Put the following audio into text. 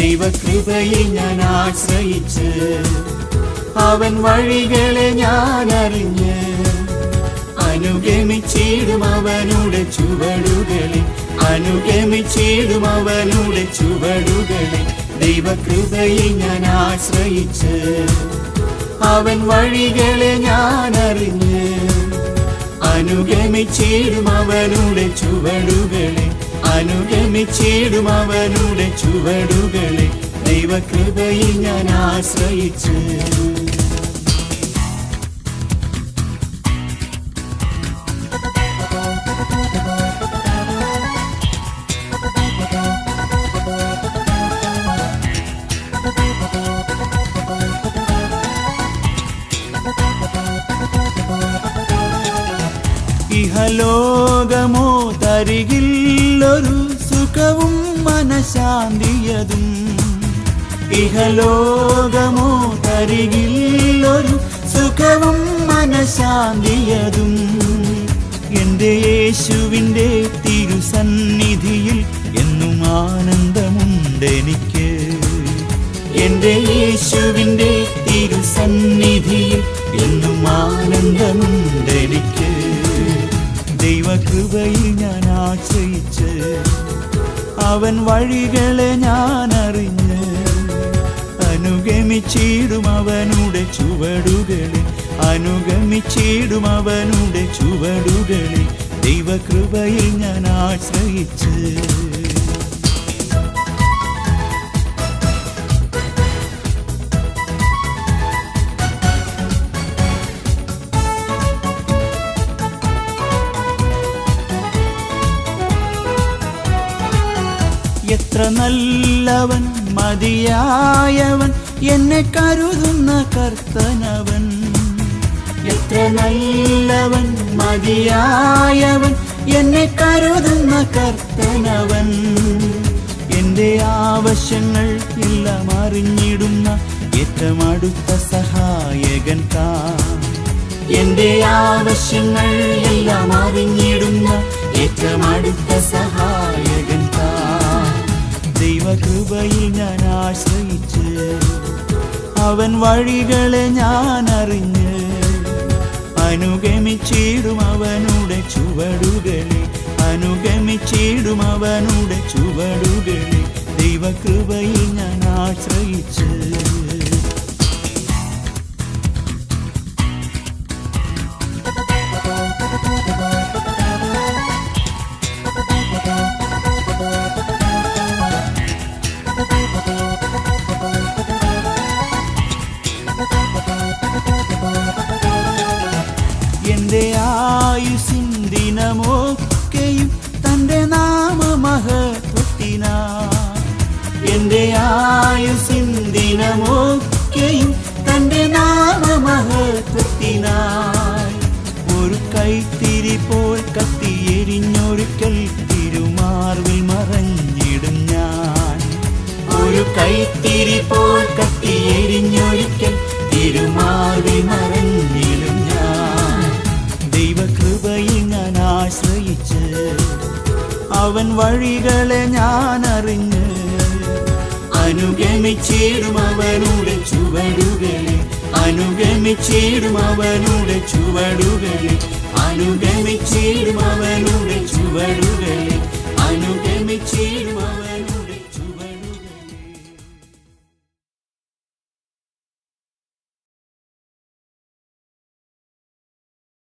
ദൈവകൃപയിൽ ഞാൻ ആശ്രയിച്ച് അവൻ വഴികളെ ഞാൻ അറിഞ്ഞ് അനുഗമിച്ചിടും അവനുടെ ചുവടുകളെ അനുഗമിച്ചിടും അവനുടെ ചുവടുകളെ ദൈവകൃപയിൽ ഞാൻ ആശ്രയിച്ച് അവൻ വഴികളെ ഞാൻ അറിഞ്ഞ് അനുഗമിച്ചിടും അവനുടെ ചുവടുകളെ അനുഗമിച്ചിടും അവരുടെ ചുവടുകളെ ദൈവകൃപയിൽ ഞാൻ ആശ്രയിച്ച്. ഇഹലോകമോ തരികില്ലൊരു സുഖവും മനശാന്തിയതും. ഇഹലോകമോ തരികില്ലൊരു സുഖവും മനശാന്തിയതും. എന്റെ യേശുവിന്റെ തിരുസന്നിധിയിൽ എന്നും ആനന്ദമുണ്ടെനിക്ക്. എന്റെ യേശുവിന്റെ തിരുസന്നിധിയിൽ എന്നും ആനന്ദമുണ്ടെനിക്ക് ദൈവകൃപയിൽ ഞാൻ ആശ്രയിച്ച് അവൻ വഴികളെ ഞാൻ അറിഞ്ഞ് അനുഗമിച്ചിടും അവനുടെ ചുവടുകളിൽ അനുഗമിച്ചിടും അവനുടെ ചുവടുകളിൽ ദൈവകൃപയിൽ ഞാൻ ആശ്രയിച്ച് എത്ര നല്ലവൻ മതിയായവൻ എന്നെ കരുതുന്ന കർത്തനവൻ. എത്ര നല്ലവൻ മതിയായവൻ എന്നെ കരുതുന്ന കർത്തനവൻ. എന്റെ ആവശ്യങ്ങൾ എല്ലാം അറിഞ്ഞിടുന്ന ഏറ്റവും അടുത്ത സഹായകൻ താ എന്റെ ആവശ്യങ്ങൾ എല്ലാം അറിഞ്ഞിടുന്ന ഏറ്റവും അടുത്ത സഹായകൻ ദൈവകൃപയിൽ ഞാൻ ആശ്രയിച്ച് അവൻ വഴികളെ ഞാൻ അറിഞ്ഞ് അനുഗമിച്ചിടും അവനുടെ ചുവടുകളെ അനുഗമിച്ചിടും അവനുടെ ചുവടുകളെ ദൈവകൃപയിൽ ഞാൻ ആശ്രയിച്ച് നാമമഹത്വത്തിനായി ഒരു കൈത്തിരി പോൽ കത്തിയെരിഞ്ഞൊരിക്കൽ തിരുമാർവിൽ മറഞ്ഞിടും ഞാൻ. ഒരു കൈത്തിരി പോൽ കത്തിയെരിഞ്ഞൊരിക്കൽ തിരുമാർവിൽ മറഞ്ഞിടും ഞാൻ. ദൈവകൃപയിൽ ഞാൻ ആശ്രയിച്ച് അവൻ വഴികളെ ഞാൻ അറിഞ്ഞ് അനുഗമിച്ചിടും അവനുടെ ചുവടുകളെ അനുഗമിച്ചിടും അവനുടെ ചുവടുകളെ അനുഗമിച്ചിടും അവനുടെ ചുവടുകളെ അനുഗമിച്ചിടും